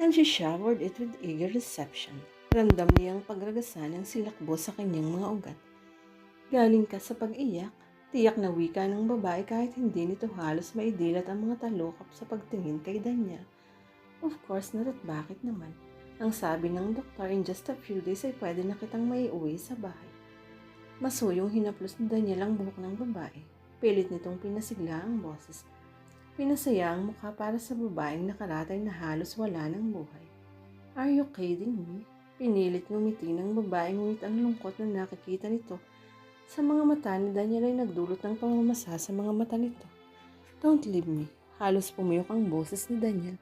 and she showered it with eager reception. Ramdam niyang pagragasan ng silakbo sa kanyang mga ugat. Galing ka sa pag-iyak, tiyak na wika ng babae kahit hindi nito halos maidilat ang mga talukap sa pagtingin kay Daniel. Of course, not at bakit naman. Ang sabi ng doktor, in just a few days ay pwede na kitang maiuwi sa bahay. Masuyong hinaplos ni Daniel ang buhok ng babae. Pilit nitong pinasigla ang boses. Pinasaya ang mukha para sa babaeng nakaratay na halos wala ng buhay. Are you kidding me? Pinilit ngumiti ng babae ngunit ang lungkot na nakikita nito sa mga mata ni Daniel ay nagdulot ng pamamasa sa mga mata nito. Don't leave me. Halos pumiyok ang boses ni Daniel.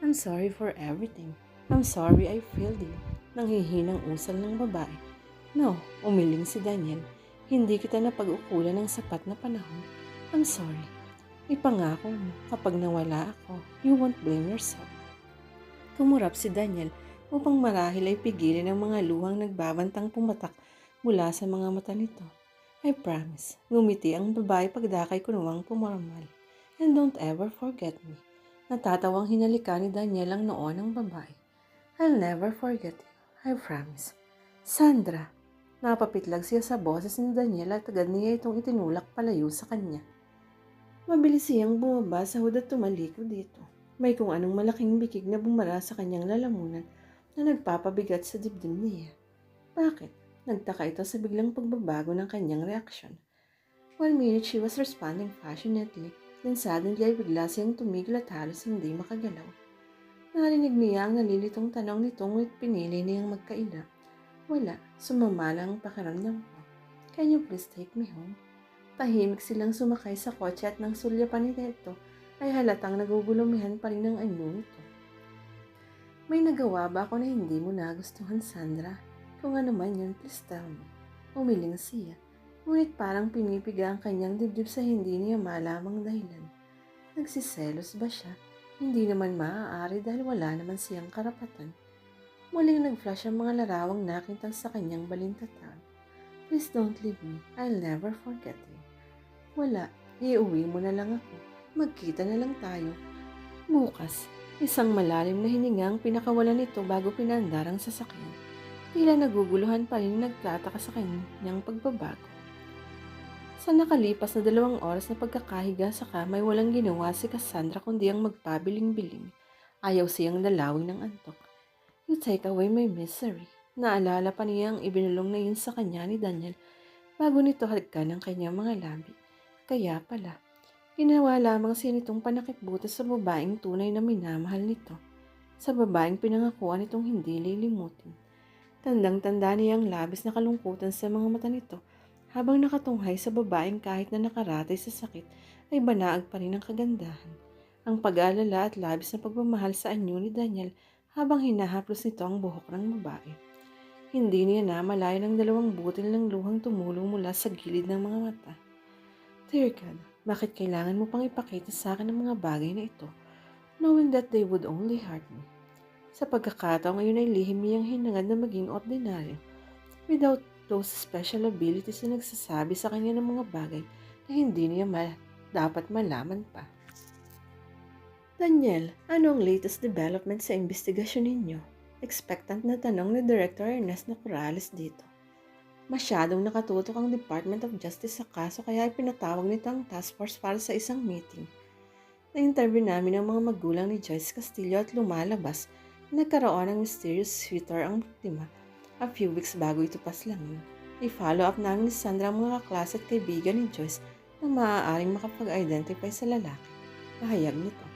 I'm sorry for everything. I'm sorry I failed you. Nanghihinang usal ng babae. No, umiling si Daniel. Hindi kita napag-ukulan ng sapat na panahon. I'm sorry. Ipangako mo, kapag nawala ako, you won't blame yourself. Kumurap si Daniel upang marahil ay pigilin ang mga luhang nagbabantang pumatak mula sa mga mata nito. I promise, ngumiti ang babae pagdakay kunuwang pumarmal. And don't ever forget me. Natatawang hinalika ni Daniel ang noo ng babae. I'll never forget you. I promise. Sandra, napapitlag siya sa boses ni Daniel at agad niya itong itinulak palayo sa kanya. Mabilis siyang bumaba sa hood at tumalikod dito. May kung anong malaking bikig na bumara sa kanyang lalamunan na nagpapabigat sa dibdib niya. Bakit? Nagtaka ito sa biglang pagbabago ng kanyang reaksyon. One minute she was responding passionately, then suddenly ay bigla siyang tumigil at halos hindi makagalaw. Narinig niya ang nalilitong tanong nito ngunit pinili niyang magkaila. Wala, sumama lang ang pakiramdam ko. Can you please take me home? Tahimik silang sumakay sa kotse at nang sulyapan ni Teto ay halatang nagugulumihan pa rin ang anyo nito. May nagawa ba ako na hindi mo nagustuhan, Sandra? Kung ano man yun, please tell me. Umiling siya. Ngunit parang pinipiga ang kanyang dibdib sa hindi niya malamang dahilan. Nagsiselos ba siya? Hindi naman maaari dahil wala naman siyang karapatan. Muling nag-flash ang mga larawang nakita sa kanyang balintatan. Please don't leave me. I'll never forget you. Wala. Iuwi mo na lang ako. Magkita na lang tayo. Bukas, isang malalim na hininga ang pinakawalan nito bago pinandar ang sasakyan. Tila naguguluhan pa rin nagtataka sa kanyang pagbabago. Sa nakalipas na dalawang oras na pagkakahiga sa kamay, walang ginawa si Cassandra kundi ang magpabiling-biling. Ayaw siyang dalawin ng antok. You take away my misery. Naalala pa niya ang ibinulong na yun sa kanya ni Daniel bago nito hagkan ng kanyang mga labi. Kaya pala, ginawa lamang siya nitong panakipbutas sa babaeng tunay na minamahal nito. Sa babaeng pinangakuan nitong hindi lilimutin. Tandang-tanda niya ang labis na kalungkutan sa mga mata nito habang nakatunghay sa babaeng kahit na nakaratay sa sakit ay banaag pa rin ang kagandahan. Ang pag-aalala at labis na pagmamahal sa anyo ni Daniel habang hinahaplos nito ang buhok ng babae. Hindi niya na malaya ng dalawang butil ng luhang tumulong mula sa gilid ng mga mata. Dear God, bakit kailangan mo pang ipakita sa akin ang mga bagay na ito, knowing that they would only hurt me? Sa pagkakataong ngayon ay lihim niyang hinangad na maging ordinaryo, without those special abilities na nagsasabi sa kanya ng mga bagay na hindi niya ma- dapat malaman pa. Daniel, ano ang latest development sa investigasyon ninyo? Expectant na tanong ni Director Ernesto Corrales dito. Masyadong nakatutok ang Department of Justice sa kaso kaya ipinatawag nito ang task force para sa isang meeting. Na-interview namin ang mga magulang ni Joyce Castillo at lumalabas na nagkaroon ng mysterious sweeter ang biktima a few weeks bago ito paslangin. I-follow up namin ni Sandra ang mga kaklase at kaibigan ni Joyce na maaaring makapag-identify sa lalaki. Pahayag nito.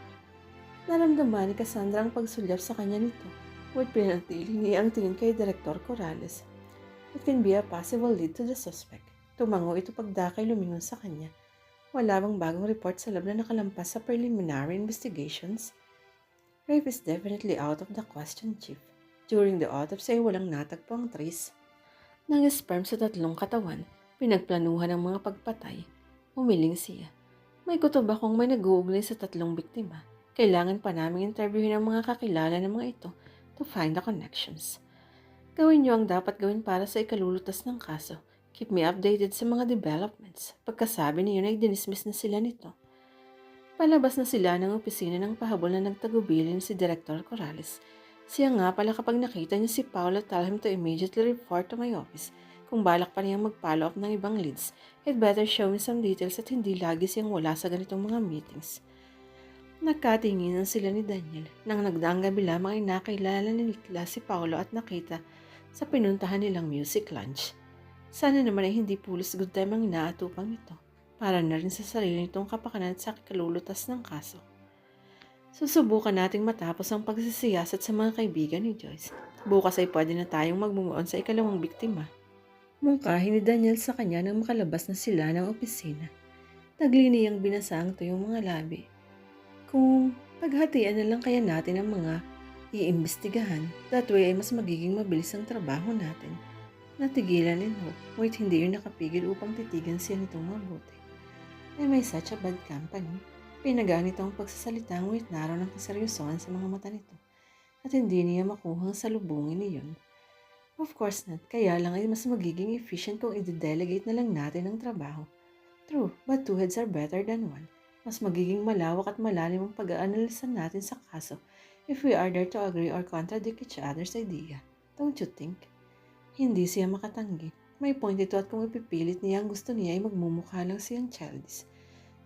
Naramdaman ni Cassandra ang pagsulyap sa kanya nito. Huwag pinatili niya ang tingin kay Director Corrales. It can be a possible lead to the suspect. Tumango ito pagdakay lumingon sa kanya. Wala bang bagong report sa lab na nakalampas sa preliminary investigations? Rape is definitely out of the question, Chief. During the autopsy ay walang natagpo ang trace ng sperm sa tatlong katawan. Pinagplanuhan ang mga pagpatay. Umiling siya. May kutob akong may nag-uugnay sa tatlong biktima. Kailangan pa naming interviewin ang mga kakilala ng mga ito to find the connections. Gawin niyo ang dapat gawin para sa ikalulutas ng kaso. Keep me updated sa mga developments. Pagkasabi niyo na i-dismiss na sila nito. Palabas na sila ng opisina ng pahabol na nagtagubilin si Director Corrales. Siya nga pala kapag nakita niya si Paula tell him to immediately report to my office. Kung balak pa niyang mag-follow up ng ibang leads, it better show me some details at hindi lagi siyang wala sa ganitong mga meetings. Nagkatinginan sila ni Daniel nang nagdaang gabi lamang ay nakilala ni Nikla si Paolo at nakita sa pinuntahan nilang music lunch. Sana naman ay hindi pulis good time ang inaatupang ito para na rin sa sarili nitong kapakanan sa kalulutas ng kaso. Susubukan nating matapos ang pagsisiyasat sa mga kaibigan ni Joyce. Bukas ay pwede na tayong magmumuon sa ikalawang biktima. Mungkahi ni Daniel sa kanya nang makalabas na sila ng opisina. Taglini ang binasa ang tuyong mga labi. Kung paghatian na lang kaya natin ang mga iimbestigahan, that way ay mas magiging mabilis ang trabaho natin. Natigilan ni Hope, ngunit hindi yun nakapigil upang titigan siya nitong mabuti. Ay may such a bad company. Pinagaan ang pagsasalita ngunit naroon ang kaseryosohan sa mga mata nito. At hindi niya makuhang salubungin niyon. Of course not, kaya lang ay mas magiging efficient kung i-delegate na lang natin ang trabaho. True, but two heads are better than one. Mas magiging malawak at malalim ang pag-aanalisa natin sa kaso if we are there to agree or contradict each other's idea. Don't you think? Hindi siya makatanggi. May point ito at kung ipipilit niya ang gusto niya ay magmumukha lang siyang childish.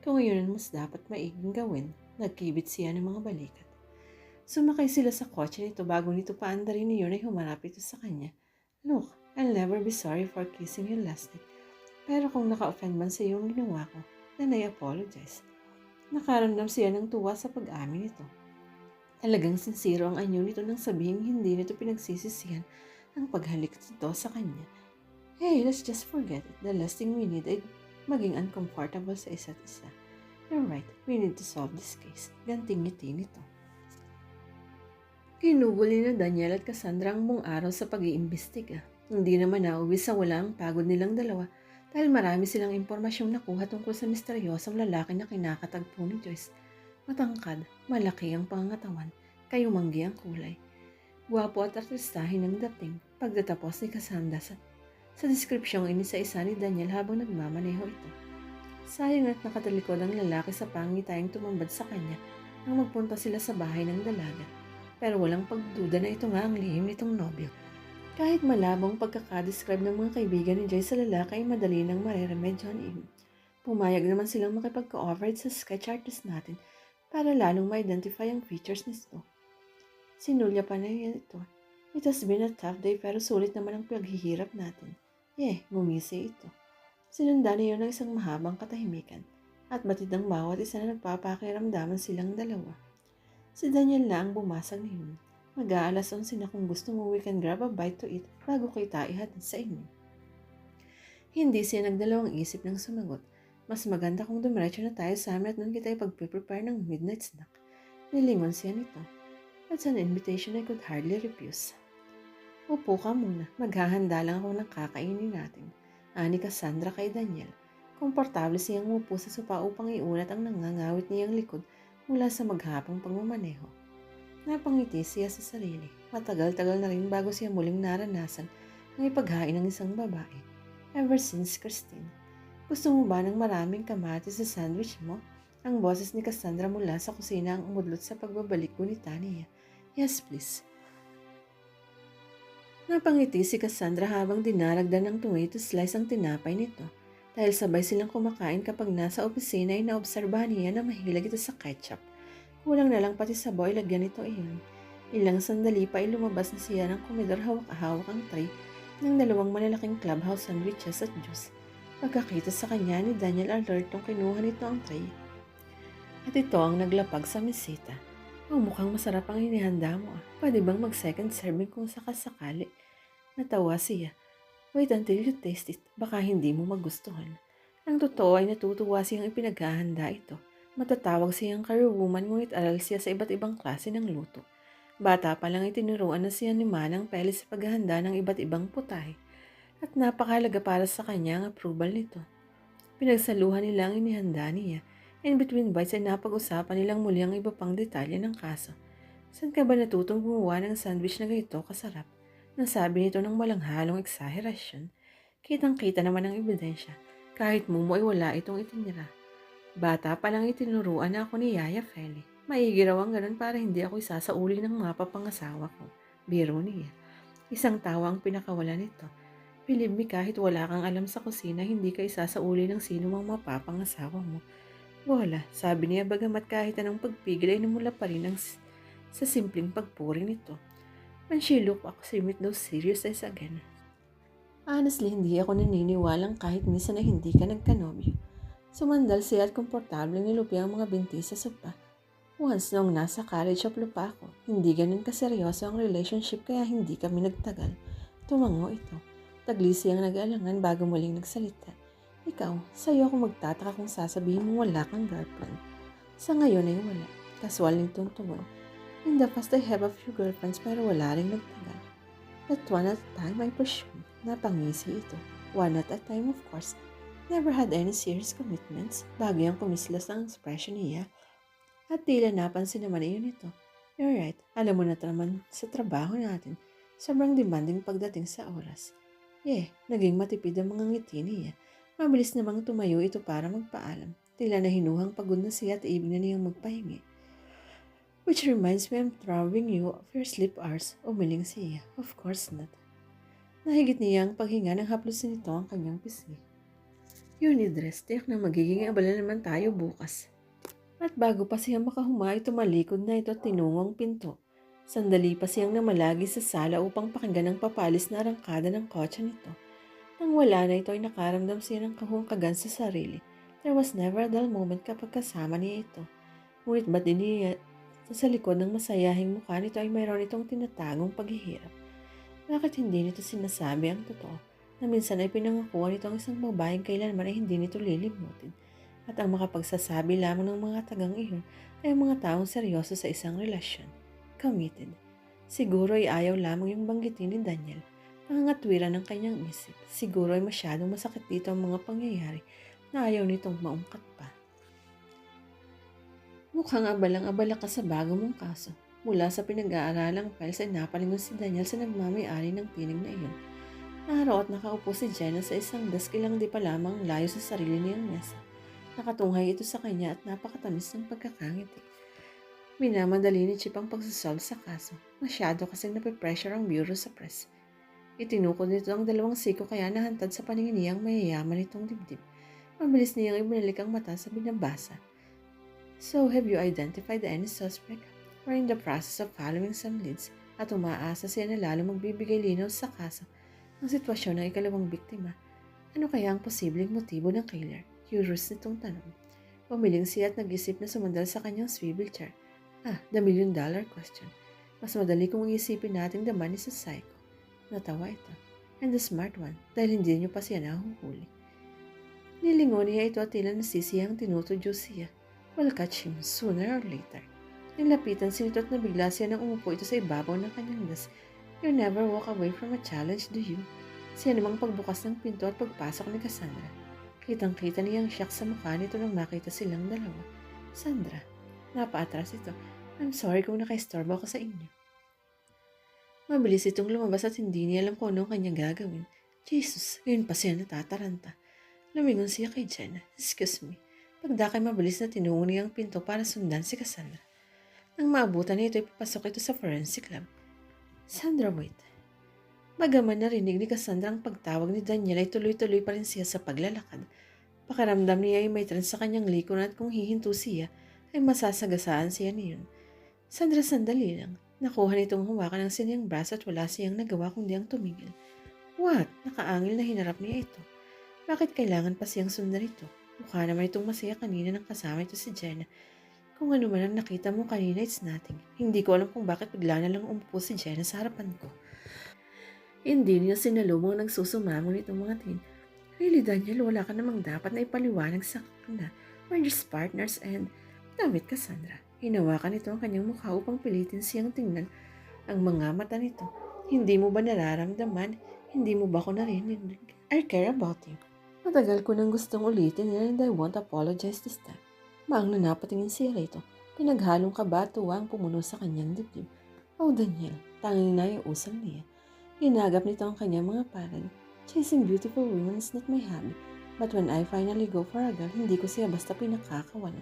Kung ang mas dapat maiging gawin, nagkibit siya ng mga balikat. Sumakay sila sa kotse nito bago nito paandarin niyon ay humarap ito sa kanya. Look, I'll never be sorry for kissing you last night. Pero kung naka-offend man sa iyong ginawa ko, then I apologize. Nakaramdam siya ng tuwa sa pag-amin nito. Talagang sincero ang anyo nito nang sabihin hindi nito pinagsisisihan ang paghalik nito sa kanya. Hey, let's just forget it. The last thing we need ay maging uncomfortable sa isa't isa. You're right, we need to solve this case. Ganting ngiti nito. Kinugol na Daniel at Cassandra ang buong araw sa pag-iimbestiga. Hindi naman nauwi sa walang pagod nilang dalawa dahil marami silang impormasyong nakuha tungkol sa misteryosong lalaki na kinakatagpo ni Joyce. Matangkad, malaki ang pangangatawan, kayumanggi ang kulay. Guwapo at artistahin ang dating pagdatapos ni Cassandra sa, sa deskripsyong inisa-isa ni Daniel habang nagmamaneho ito. Sayang at nakatalikod ang lalaki sa pangitayang tumambad sa kanya nang magpunta sila sa bahay ng dalaga. Pero walang pagduda na ito nga ang lihim nitong nobyo. Kahit malabong pagkakadescribe ng mga kaibigan ni Joy sa lalaki ay madali nang mareremedyohan iyon. Pumayag naman silang makipag-cooperate sa sketch artist natin para lalong ma-identify ang features nito. Sinulya pa na ito. It has been a tough day pero sulit naman ang paghihirap natin. Eh, gumisi ito. Sinundan niyo ng isang mahabang katahimikan at batid ng bawat isa na nagpapakiramdaman silang dalawa. Si Daniel na ang bumasag niyon. Mag-aalas 11 na kung gusto mo we can grab a bite to eat bago kita ihatid sa inyo. Hindi siya nagdalawang isip ng sumagot. Mas maganda kung dumiretso na tayo sa amin at nun kita ipag-prepare ng midnight snack. Nilingon siya nito. That's an invitation I could hardly refuse. Upo ka muna. Maghahanda lang ako ng kakainin natin. Ani Cassandra kay Daniel. Komportable siyang umupo sa sopa upang iunat ang nangangawit niyang likod mula sa maghapong pagmamaneho. Napangiti siya sa sarili. Matagal-tagal na rin bago siya muling naranasan ang ipaghain ng isang babae. Ever since Christine. Gusto mo ba ng maraming kamatis sa sandwich mo? Ang boses ni Cassandra mula sa kusina ang umudlot sa pagbabalik gunita niya. Yes, please. Napangiti si Cassandra habang dinaragdan ng tomato slice ang tinapay nito. Dahil sabay silang kumakain kapag nasa opisina ay naobserbahan niya na mahilig ito sa ketchup. Kulang na lang pati sa boy lagyan nito iyon. Ilang sandali pa ay lumabas na siya ng komedor hawak-hawak ang tray ng dalawang malalaking clubhouse sandwiches at juice. Pagkakita sa kanya ni Daniel alert nung kinuha nito ang tray. At ito ang naglapag sa mesita. Oh, mukhang masarap ang inihanda mo ah. Pwede bang mag second serving kung sakasakali? Natawa siya. Wait until you taste it. Baka hindi mo magustuhan. Ang totoo ay natutuwa siyang ipinaghahanda ito. Matatawag siyang career woman ngunit aral siya sa iba't ibang klase ng luto. Bata pa lang ay tinuruan na siya ni Manang Pele sa paghahanda ng iba't ibang putahe. At napakalaga para sa kanya ang approval nito. Pinagsaluhan nila ang inihanda niya. In between bites ay napag-usapan nilang muli ang iba pang detalye ng kaso. Saan ka ba natutong gumawa ng sandwich na ganito kasarap? Nasabi nito ng walang halong eksaherasyon. Kitang-kita naman ang ebidensya. Kahit mumo ay wala itong itinira. Bata pa lang itinuruan na ako ni Yaya Feli. Maigi raw ang ganun para hindi ako isasauli ng mapapangasawa ko. Biro niya. Isang tawa ang pinakawala nito. Believe me, kahit wala kang alam sa kusina, hindi ka isasauli ng sino mang mapapangasawa mo. Wala, sabi niya bagamat kahit anong pagpigil ay namula pa rin ang sa simpleng pagpuri nito. When she looked ako si with those serious eyes again. Honestly, hindi ako naniniwalang kahit minsan na hindi ka nagkanobyo. Sumandal siya at komportable nilupi ang mga binti sa sopa. Once noong nasa college of lupa ako, hindi ganun kaseryoso ang relationship kaya hindi kami nagtagal. Tumango ito. Taglisi ang nag-aalangan bago muling nagsalita. Ikaw, sa'yo ako magtataka kung sasabihin mo wala kang girlfriend. Sa ngayon ay wala. Kaswal nitong tugon. In the past, I have a few girlfriends pero wala rin nagtagal. At one at a time, I presume. Napangisi ito. One at a time, of course. Never had any serious commitments. Bago yung kumislas ang expression niya. At tila napansin naman iyon ito. You're right. Alam mo na naman sa trabaho natin. Sobrang demanding pagdating sa oras. Yeah, naging matipid ang mga ngiti niya. Mabilis namang tumayo ito para magpaalam. Tila na hinuhang pagod na siya at ibig na niyang magpahingi. Which reminds me I'm robbing you of your sleep hours. Umiling siya. Of course not. Nahigit niya ang paghinga ng haplos nito ang kanyang pisngi. Yun ni Dress, tiyak na magiging abala naman tayo bukas. At bago pa siya makahumay, tumalikod na ito at tinungong pinto. Sandali pa siyang namalagi sa sala upang pakinggan ang papalis na arangkada ng kotse nito. Nang wala na ito ay nakaramdam siya ng kahungkagan sa sarili. There was never a dull moment kapag kasama niya ito. Ngunit ba't din niya sa likod ng masayahing mukha nito ay mayroon itong tinatagong paghihirap. Bakit hindi nito sinasabi ang totoo na minsan ay pinangakuha nito ang isang babaeng kailanman ay hindi nito lilimutin at ang makapagsasabi lamang ng mga tagang iyon ay mga taong seryoso sa isang relasyon. Committed. Siguro ay ayaw lamang yung banggitin ni Daniel. Pangangatwiran ng kanyang isip. Siguro ay masyadong masakit dito ang mga pangyayari na ayaw nitong maungkat pa. Mukhang abalang-abala ka sa bago mong kaso. Mula sa pinag-aaralang files ay napalingon si Daniel sa nagmamayari ng tinig na iyon. Naharap at nakaupo si Jenna sa isang desk ilang di pa lamang layo sa sarili niyang mesa. Nakatunghay ito sa kanya at napakatamis ng pagkakangiti. Minamadali ni Chip ang pagsasolve sa kaso. Masyado kasing nape-pressure ang bureau sa press. Itinukod nito ang dalawang siko kaya nahantad sa paningin niyang mayayaman nitong dibdib. Mabilis niyang ibinalik ang mata sa binabasa. So, have you identified any suspect? We're in the process of following some leads at umaasa siya na lalo magbibigay linaw sa kaso ang sitwasyon ng ikalawang biktima. Ano kaya ang posibleng motibo ng killer? Curious nitong tanong. Pumiling siya at nag-isip na sumandal sa kanyang swivel chair. Ah, the million dollar question. Mas madali kung iisipin natin the money sa psycho. Natawa ito. And the smart one, dahil hindi niyo pa siya nahuhuli. Nilingon niya ito at tila nasisiyang tinutudyo siya. We'll catch him sooner or later. Nilapitan si nito at nabigla siya nang umupo ito sa ibabaw ng kanyang desk. You never walk away from a challenge, do you? Siya namang pagbukas ng pinto at pagpasok ni Cassandra. Kitang-kita niya ang shock sa mukha nito nang makita silang dalawa. Sandra, napaatras ito. I'm sorry kung nakaistorbo ako sa inyo. Mabilis itong lumabas at hindi niya alam kung ano ang kanya gagawin. Jesus, ngayon pa siya natataranta. Lumingon siya kay Jenna. Excuse me. Pagdakay mabilis na tinungo niya ang pinto para sundan si Cassandra. Nang maabutan niya ito, ipapasok ito sa forensic lab. Sandra, wait. Bagaman narinig ni Cassandra ang pagtawag ni Daniel ay tuloy-tuloy pa rin siya sa paglalakad. Pakaramdam niya ay may trans sa kanyang likuran at kung hihinto siya, ay masasagasaan siya niyon. Sandra, sandali lang. Nakuha nitong hawakan ng siniyang braso at wala siyang nagawa kundi ang tumigil. What? Nakaangil na hinarap niya ito. Bakit kailangan pa siyang sundan ito? Mukha naman itong masaya kanina nang kasama ito si Jenna. Kung ano man ang nakita mo kanina, it's nothing. Hindi ko alam kung bakit bigla na lang umupo si Jenna sa harapan ko. Hindi niya sinalubong nagsusumamo nitong mga tin. Really, Daniel, wala ka namang dapat na ipaliwanag sa kanila. We're just partners and... Damit ka, Sandra. Hinawakan nito ang kanyang mukha upang pilitin siyang tingnan ang mga mata nito. Hindi mo ba nararamdaman? Hindi mo ba ako narinig? I care about you. Matagal ko nang gustong ulitin and I won't apologize this time. Maang na napatingin siya rito. Pinaghalong kaba tuwa ang pumuno sa kanyang dibdib. Oh, Daniel, tanging na yung usang niya. Ginagap nito ang kanyang mga palad. Chasing beautiful women is not my hobby. But when I finally go for a girl, hindi ko siya basta pinakakawalan.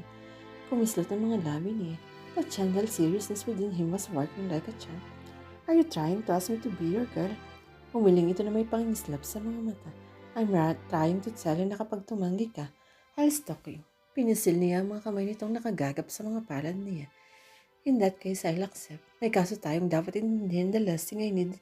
Kumislot ang mga labi niya. The gentle seriousness within him was working like a charm. Are you trying to ask me to be your girl? Umiling ito na may pangingislap sa mga mata. I'm trying to tell you na kapag tumanggi ka, I'll stalk you. Pinisil niya ang mga kamay nitong nakagagap sa mga palad niya. In that case, I'll accept. May kaso tayong dapat intindihin the last thing I need